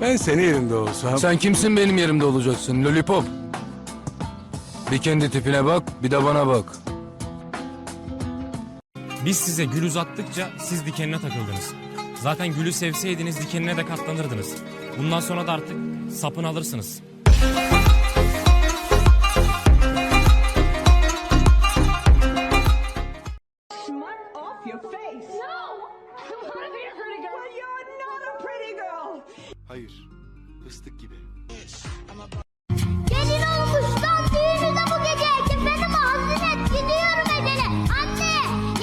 Ben senin yerinde olsam... Sen kimsin benim yerimde olacaksın lollipop? Bir kendi tipine bak, bir de bana bak. Biz size gül uzattıkça siz dikenine takıldınız. Zaten gülü sevseydiniz dikenine de katlanırdınız. Bundan sonra da artık sapını alırsınız. Hayır, fıstık gibi. Gelin olmuştan düğünü de bu gece. Kefenimi hazır et gidiyorum edene. Anne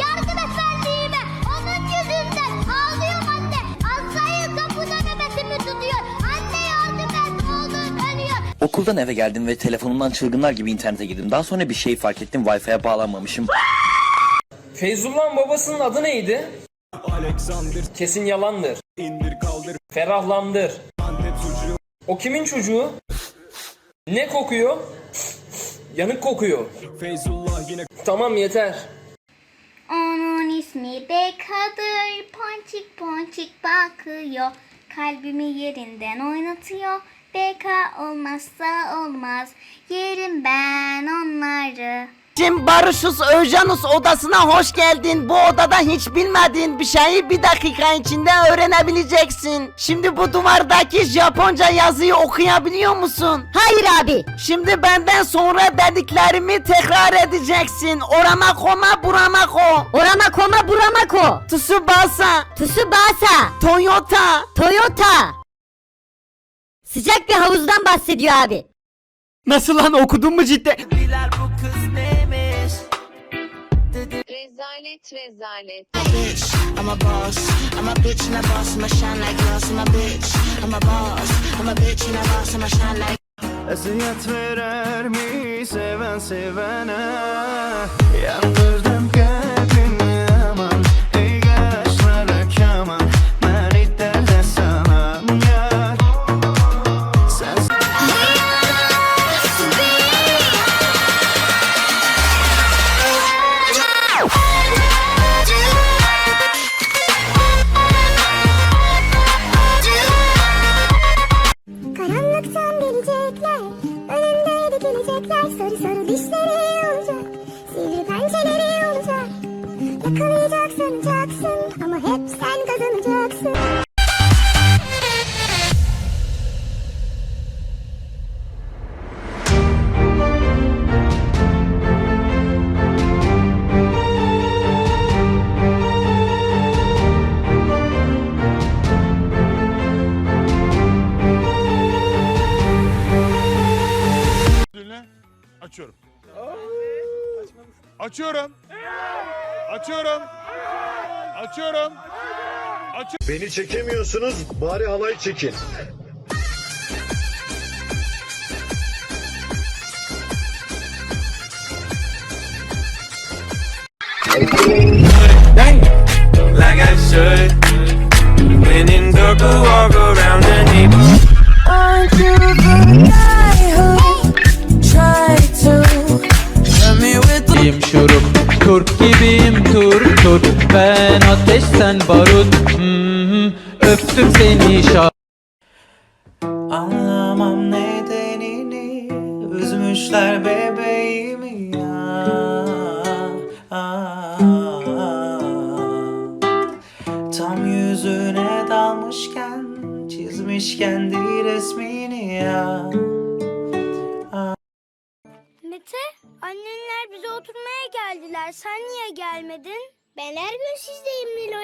yardım et ben düğüme. Onun yüzünden ağlıyorum anne. Asayı kapıda nöbetimi tutuyor. Anne yardım et oğlum ölüyor. Okuldan eve geldim ve telefonumdan çılgınlar gibi internete girdim. Daha sonra bir şey fark ettim. Wi-Fi'ye bağlanmamışım. Feyzullah'ın babasının adı neydi? Alexander Kesin yalandır. indir kaldır Ferahlandır. Sucuğu O kimin çocuğu? Ne kokuyor? Yanık kokuyor. Feyzullah yine Tamam yeter. Onun ismi Beka'dır. Ponçik ponçik bakıyor. Kalbimi yerinden oynatıyor. Beka olmazsa olmaz. Yerim ben onları. Şimdi Barışus Öjanus odasına hoş geldin. Bu odada hiç bilmediğin bir şeyi bir dakika içinde öğrenebileceksin. Şimdi bu duvardaki Japonca yazıyı okuyabiliyor musun? Hayır abi. Şimdi benden sonra dediklerimi tekrar edeceksin. Orama koma burama ko. Orama koma burama ko. Tsubasa. Tsubasa. Toyota. Toyota. Sıcak bir havuzdan bahsediyor abi. Nasıl lan okudun mu cidden? Rezalet rezalet. I'm a boss. I'm a bitch and a boss. I'ma shine like glass. I'm a bitch. I'm a boss. I'm a bitch and a boss. I'ma shine like Eziyet verer mi seven sevene Yandırdım Yakalayacak sanacaksın ama hep sen kazanacaksın. Açıyorum. Açıyorum. Açıyorum. Açıyorum. Beni çekemiyorsunuz bari halay çekin. like I should When in the neighborhood Gibiyim tur tur. Ben ateş sen barut. Hmm, Öptüm seni şah. Anlamam nedenini. Üzmüşler bebeğimi. Ya Ah, Tam yüzüne dalmışken Çizmiş kendi resmini ya Mete, annenler bize oturmaya geldiler. Sen niye gelmedin? Ben her gün sizdeyim Nilo